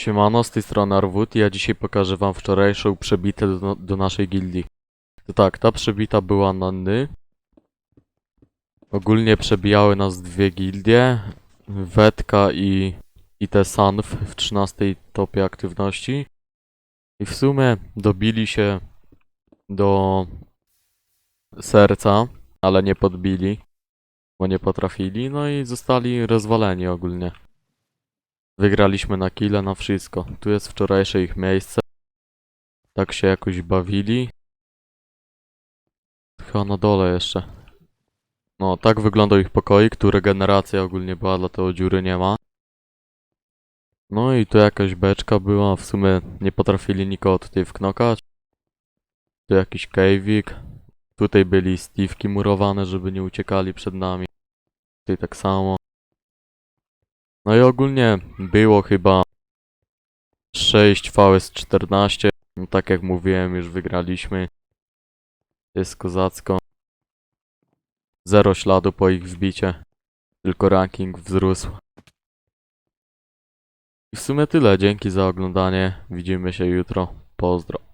Siemano, z tej strony Arwut ja dzisiaj pokażę wam wczorajszą przebitę do, do naszej gildii. To tak, ta przebita była na ny. Ogólnie przebijały nas dwie gildie, Wetka i, i te Sanf w 13 topie aktywności. I w sumie dobili się do serca, ale nie podbili, bo nie potrafili, no i zostali rozwaleni ogólnie. Wygraliśmy na kile, na wszystko. Tu jest wczorajsze ich miejsce. Tak się jakoś bawili. Chyba na dole jeszcze. No, tak wyglądał ich pokoik, tu regeneracja ogólnie była, dlatego dziury nie ma. No i tu jakaś beczka była, w sumie nie potrafili nikogo tutaj wknokać. Tu jakiś cave'ik. Tutaj byli Steve'ki murowane, żeby nie uciekali przed nami. Tutaj tak samo. No i ogólnie było chyba 6 VS 14. No tak jak mówiłem, już wygraliśmy. Jest kozacko. Zero śladu po ich wbicie. Tylko ranking wzrósł. I w sumie tyle. Dzięki za oglądanie. Widzimy się jutro. Pozdro.